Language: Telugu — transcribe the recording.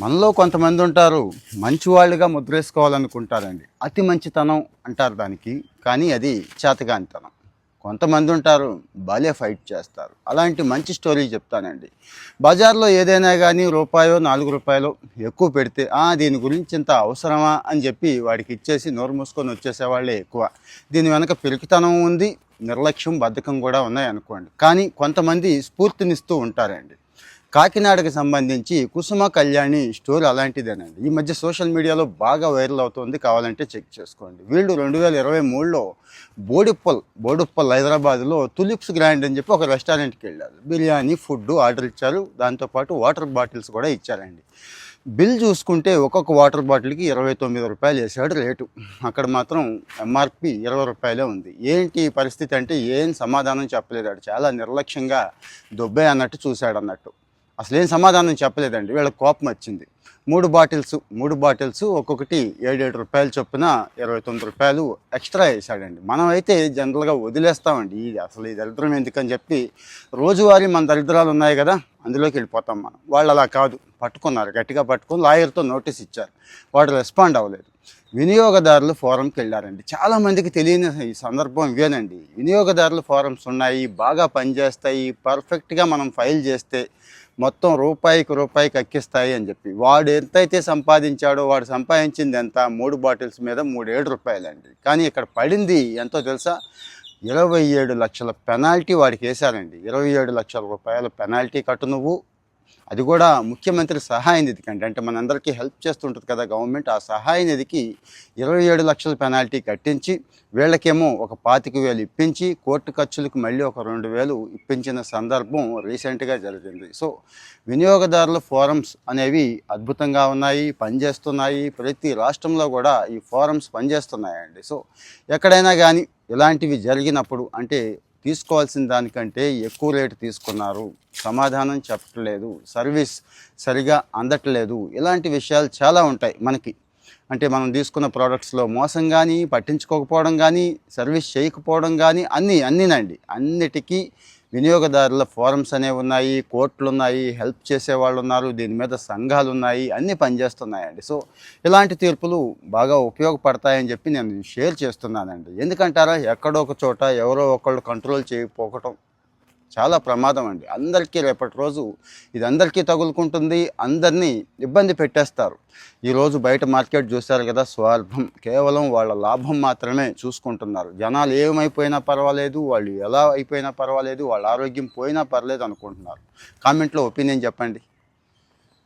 మనలో కొంతమంది ఉంటారు మంచివాళ్ళుగా ముద్రేసుకోవాలనుకుంటారండి. అతి మంచితనం అంటారు దానికి కానీ అది చేతగానితనం. కొంతమంది ఉంటారు భలే ఫైట్ చేస్తారు. అలాంటి మంచి స్టోరీ చెప్తానండి. బజార్లో ఏదైనా కానీ రూపాయో నాలుగు రూపాయలు ఎక్కువ పెడితే దీని గురించి ఇంత అవసరమా అని చెప్పి వాడికి ఇచ్చేసి నోరు మూసుకొని వచ్చేసేవాళ్ళే ఎక్కువ. దీని వెనక పిరికితనం ఉంది నిర్లక్ష్యం బద్ధకం కూడా ఉన్నాయి అనుకోండి కానీ కొంతమంది స్ఫూర్తినిస్తూ ఉంటారండి. కాకినాడకి సంబంధించి కుసుమ కళ్యాణి స్టోర్ అలాంటిదేనండి. ఈ మధ్య సోషల్ మీడియాలో బాగా వైరల్ అవుతుంది కావాలంటే చెక్ చేసుకోండి. వీళ్ళు రెండు వేల ఇరవై మూడులో బోడిప్పల్ బోడిప్పల్ హైదరాబాద్లో తులిప్స్ గ్రాండ్ అని చెప్పి ఒక రెస్టారెంట్కి వెళ్ళారు. బిర్యానీ ఫుడ్ ఆర్డర్ ఇచ్చారు. దాంతోపాటు వాటర్ బాటిల్స్ కూడా ఇచ్చారండి. బిల్ చూసుకుంటే ఒక్కొక్క వాటర్ బాటిల్కి ఇరవై తొమ్మిది రూపాయలు వేసాడు రేటు. అక్కడ మాత్రం ఎంఆర్పి ఇరవై రూపాయలే ఉంది. ఏంటి పరిస్థితి అంటే ఏం సమాధానం చెప్పలేదాడు. చాలా నిర్లక్ష్యంగా దొబ్బే అన్నట్టు చూశాడు అన్నట్టు. అసలు ఏం సమాధానం చెప్పలేదండి. వీళ్ళకి కోపం వచ్చింది. మూడు బాటిల్స్ మూడు బాటిల్స్ ఒక్కొక్కటి ఏడేడు రూపాయలు చొప్పున ఇరవై తొమ్మిది రూపాయలు ఎక్స్ట్రా వేసాడండి మనం అయితే జనరల్గా వదిలేస్తామండి. ఇది అసలు ఈ దరిద్రం ఎందుకని చెప్పి రోజువారీ మన దరిద్రాలు ఉన్నాయి కదా అందులోకి వెళ్ళిపోతాం మనం. వాళ్ళు అలా కాదు. పట్టుకున్నారు. గట్టిగా పట్టుకుని లాయర్తో నోటీస్ ఇచ్చారు. వాడు రెస్పాండ్ అవ్వలేదు. వినియోగదారులు ఫోరంకి వెళ్ళారండి. చాలామందికి తెలియని ఈ సందర్భం ఇవేనండి. వినియోగదారుల ఫోరమ్స్ ఉన్నాయి బాగా పనిచేస్తాయి పర్ఫెక్ట్గా మనం ఫైల్ చేస్తే మొత్తం రూపాయికి రూపాయికి అక్కిస్తాయి అని చెప్పి. వాడు ఎంతైతే సంపాదించాడో వాడు సంపాదించింది ఎంత? మూడు బాటిల్స్ మీద మూడేడు రూపాయలండి. కానీ ఇక్కడ పడింది ఎంతో తెలుసా? ఇరవై ఏడు లక్షల పెనాల్టీ వాడికి వేశారండి ఇరవై ఏడు లక్షల రూపాయల పెనాల్టీ కట్టు నువ్వు. అది కూడా ముఖ్యమంత్రి సహాయ నిధి కంటే అంటే మనందరికీ హెల్ప్ చేస్తుంటుంది కదా గవర్నమెంట్. ఆ సహాయ నిధికి ఇరవై ఏడు లక్షల పెనాల్టీ కట్టించి వీళ్ళకేమో ఒక పాతిక వేలు ఇప్పించి కోర్టు ఖర్చులకు మళ్ళీ ఒక రెండు వేలు ఇప్పించిన సందర్భం రీసెంట్గా జరిగింది. సో వినియోగదారుల ఫోరమ్స్ అనేవి అద్భుతంగా ఉన్నాయి పనిచేస్తున్నాయి. ప్రతి రాష్ట్రంలో కూడా ఈ ఫోరమ్స్ పనిచేస్తున్నాయండి. సో ఎక్కడైనా కానీ ఇలాంటివి జరిగినప్పుడు అంటే తీసుకోవాల్సిన దానికంటే ఎక్కువ రేటు తీసుకున్నారు. సమాధానం చెప్పట్లేదు. సర్వీస్ సరిగా అందట్లేదు. ఇలాంటి విషయాలు చాలా ఉంటాయి మనకి. అంటే మనం తీసుకున్న ప్రోడక్ట్స్లో మోసం కానీ పట్టించుకోకపోవడం కానీ సర్వీస్ చేయకపోవడం కానీ అన్నీ అన్నీనండి. అన్నిటికీ వినియోగదారుల ఫోరమ్స్ అనేవి ఉన్నాయి కోర్టులు ఉన్నాయి హెల్ప్ చేసే వాళ్ళు ఉన్నారు దీని మీద సంఘాలు ఉన్నాయి అన్నీ పనిచేస్తున్నాయండి. సో ఇలాంటి తీర్పులు బాగా ఉపయోగపడతాయని చెప్పి నేను షేర్ చేస్తున్నానండి. ఎందుకంటారా ఎక్కడో ఒక చోట ఎవరో ఒకళ్ళు కంట్రోల్ చేయకపోవటం చాలా ప్రమాదం అండి. అందరికీ రేపటి రోజు ఇది అందరికీ తగులుకుంటుంది అందరినీ ఇబ్బంది పెట్టేస్తారు. ఈరోజు బయట మార్కెట్ చూశారు కదా స్వార్థం కేవలం వాళ్ళ లాభం మాత్రమే చూసుకుంటున్నారు. జనాలు ఏమైపోయినా పర్వాలేదు వాళ్ళు ఎలా అయిపోయినా పర్వాలేదు వాళ్ళ ఆరోగ్యం పోయినా పర్లేదు అనుకుంటున్నారు. కామెంట్లో ఒపీనియన్ చెప్పండి.